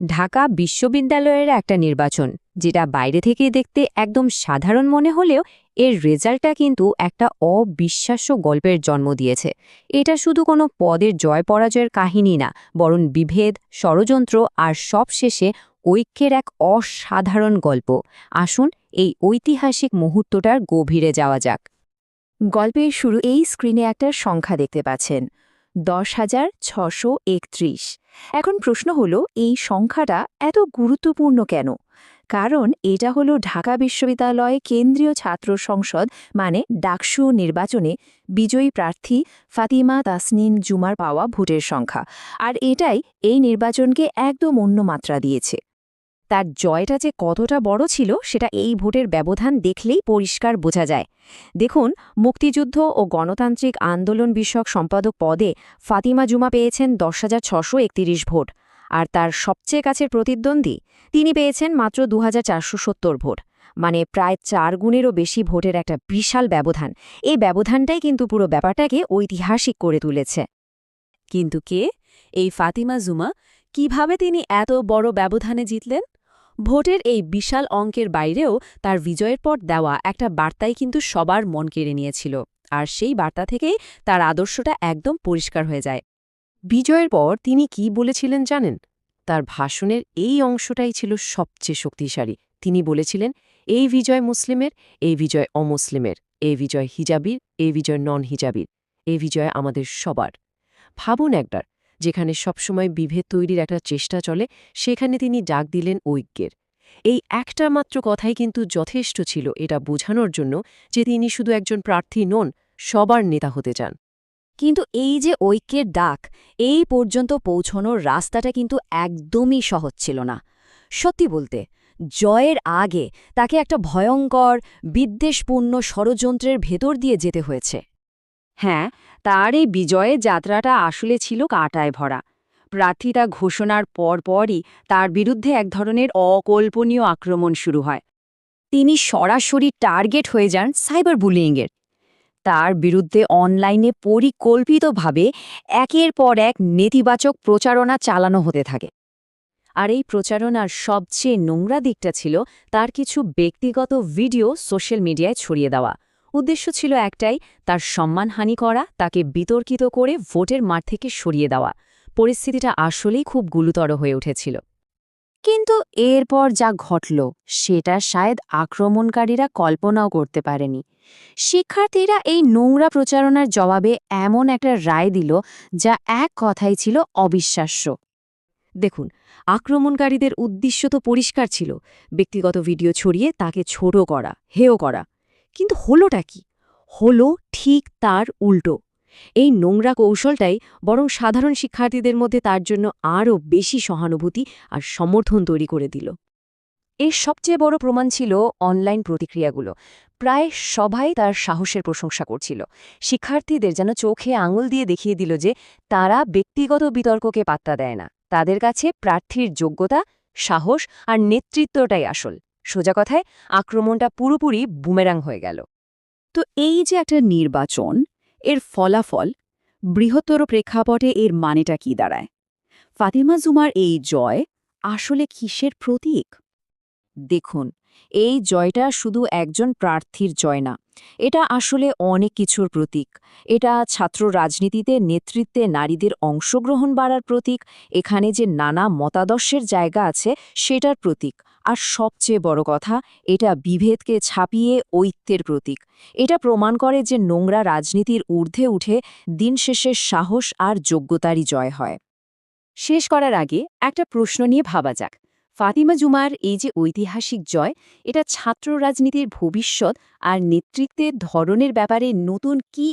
ঢাকা বিশ্ববিদ্যালয়ের একটা নির্বাচন, যেটা বাইরে থেকে দেখতে একদম সাধারণ মনে হলেও এর রেজাল্টটা কিন্তু একটা অবিশ্বাস্য গল্পের জন্ম দিয়েছে। এটা শুধু কোনো পদের জয় পরাজয়ের কাহিনী না, বরং বিভেদ, ষড়যন্ত্র আর সবশেষে ঐক্যের এক অসাধারণ গল্প। আসুন এই ঐতিহাসিক মুহূর্তটার গভীরে যাওয়া যাক। গল্পের শুরু এই স্ক্রিনে একটা সংখ্যা দেখতে পাচ্ছেন। দশ হাজার ছশো একত্রিশ। এখন প্রশ্ন হলো, এই সংখ্যাটা এত গুরুত্বপূর্ণ কেন? কারণ এটা হলো ঢাকা বিশ্ববিদ্যালয়ে কেন্দ্রীয় ছাত্র সংসদ মানে ডাকসু নির্বাচনে বিজয়ী প্রার্থী ফাতিমা তাসনিম জুমার পাওয়া ভোটের সংখ্যা। আর এটাই এই নির্বাচনকে একদম অন্য মাত্রা দিয়েছে। তার জয়টা যে কতটা বড় ছিল, সেটা এই ভোটের ব্যবধান দেখলেই পরিষ্কার বোঝা যায়। দেখুন, মুক্তিযুদ্ধ ও গণতান্ত্রিক আন্দোলন বিষয়ক সম্পাদক পদে ফাতিমা জুমা পেয়েছেন দশ হাজার ভোট। আর তার সবচেয়ে কাছের প্রতিদ্বন্দ্বী, তিনি পেয়েছেন মাত্র দু ভোট। মানে প্রায় চার গুণেরও বেশি ভোটের একটা বিশাল ব্যবধান। এই ব্যবধানটাই কিন্তু পুরো ব্যাপারটাকে ঐতিহাসিক করে তুলেছে। কিন্তু কে? এই ফাতিমা জুমা? কীভাবে তিনি এত বড় ব্যবধানে জিতলেন? ভোটের এই বিশাল অঙ্কের বাইরেও তার বিজয়ের পর দেওয়া একটা বার্তাই কিন্তু সবার মন কেড়ে নিয়েছিল। আর সেই বার্তা থেকেই তার আদর্শটা একদম পরিষ্কার হয়ে যায়। বিজয়ের পর তিনি কি বলেছিলেন জানেন? তার ভাষণের এই অংশটাই ছিল সবচেয়ে শক্তিশালী। তিনি বলেছিলেন, এই বিজয় মুসলিমের, এই বিজয় অমুসলিমের, এই বিজয় হিজাবির, এই বিজয় নন হিজাবির এই বিজয় আমাদের সবার। ভাবুন একবার যেখানে সবসময় বিভেদ তৈরির একটা চেষ্টা চলে, সেখানে তিনি ডাক দিলেন ঐক্যের। এই একটা মাত্র কথাই কিন্তু যথেষ্ট ছিল এটা বোঝানোর জন্য যে তিনি শুধু একজন প্রার্থী নন, সবার নেতা হতে চান। কিন্তু এই যে ঐক্যের ডাক, এই পর্যন্ত পৌঁছনোর রাস্তাটা কিন্তু একদমই সহজ ছিল না। সত্যি বলতে, জয়ের আগে তাকে একটা ভয়ঙ্কর, বিদ্বেষপূর্ণ ষড়যন্ত্রের ভেতর দিয়ে যেতে হয়েছে। হ্যাঁ তার এই বিজয়ের যাত্রাটা আসলে ছিল কাটায় ভরা। প্রার্থিতা ঘোষণার পরপরই তার বিরুদ্ধে এক ধরনের অকল্পনীয় আক্রমণ শুরু হয়। তিনি সরাসরি টার্গেট হয়ে যান সাইবার বুলিংয়ের তার বিরুদ্ধে অনলাইনে পরিকল্পিতভাবে একের পর এক নেতিবাচক প্রচারণা চালানো হতে থাকে। আর এই প্রচারণার সবচেয়ে নোংরা দিকটা ছিল তার কিছু ব্যক্তিগত ভিডিও সোশ্যাল মিডিয়ায় ছড়িয়ে দেওয়া। উদ্দেশ্য ছিল একটাই, তার সম্মানহানি করা, তাকে বিতর্কিত করে ভোটের মাঠ থেকে সরিয়ে দেওয়া। পরিস্থিতিটা আসলেই খুব গুরুতর হয়ে উঠেছিল। কিন্তু এরপর যা ঘটল, সেটা শায়দ আক্রমণকারীরা কল্পনাও করতে পারেনি। শিক্ষার্থীরা এই নোংরা প্রচারণার জবাবে এমন একটা রায় দিল, যা এক কথাই ছিল অবিশ্বাস্য। দেখুন, আক্রমণকারীদের উদ্দেশ্য তো পরিষ্কার ছিল। ব্যক্তিগত ভিডিও ছড়িয়ে তাকে ছোট করা, হেয় করা। কিন্তু হলোটা কি? হলো ঠিক তার উল্টো। এই নোংরা কৌশলটাই বরং সাধারণ শিক্ষার্থীদের মধ্যে তার জন্য আরও বেশি সহানুভূতি আর সমর্থন তৈরি করে দিল। এর সবচেয়ে বড় প্রমাণ ছিল অনলাইন প্রতিক্রিয়াগুলো। প্রায় সবাই তার সাহসের প্রশংসা করছিল। শিক্ষার্থীদের যেন চোখে আঙুল দিয়ে দেখিয়ে দিল যে তারা ব্যক্তিগত বিতর্ককে পাত্তা দেয় না। তাদের কাছে প্রার্থীর যোগ্যতা, সাহস আর নেতৃত্বটাই আসল। সোজা কথায় আক্রমণটা পুরোপুরি বুমেরাং হয়ে গেল। তো এই যে একটা নির্বাচন, এর ফলাফল, বৃহত্তর প্রেক্ষাপটে এর মানেটা কি দাঁড়ায়? ফাতিমা জুমার এই জয় আসলে কিসের প্রতীক? দেখুন, এই জয়টা শুধু একজন প্রার্থীর জয় না, এটা আসলে অনেক কিছুর প্রতীক। এটা ছাত্র রাজনীতিতে নেতৃত্বে নারীদের অংশগ্রহণ বাড়ার প্রতীক, এখানে যে নানা মতাদর্শের জায়গা আছে সেটার প্রতীক। আর সবচেয়ে বড় কথা, এটা বিভেদকে ছাপিয়ে ঐক্যের প্রতীক। এটা প্রমাণ করে যে নোংরা রাজনীতির ঊর্ধ্বে উঠে দিন শেষে সাহস আর যোগ্যতারই জয় হয়। শেষ করার আগে একটা প্রশ্ন নিয়ে ভাবা যাক। ফাতিমা জুমার এই যে ঐতিহাসিক জয়, এটা ছাত্র রাজনীতির ভবিষ্যৎ আর নেতৃত্বের ধরনের ব্যাপারে নতুন কি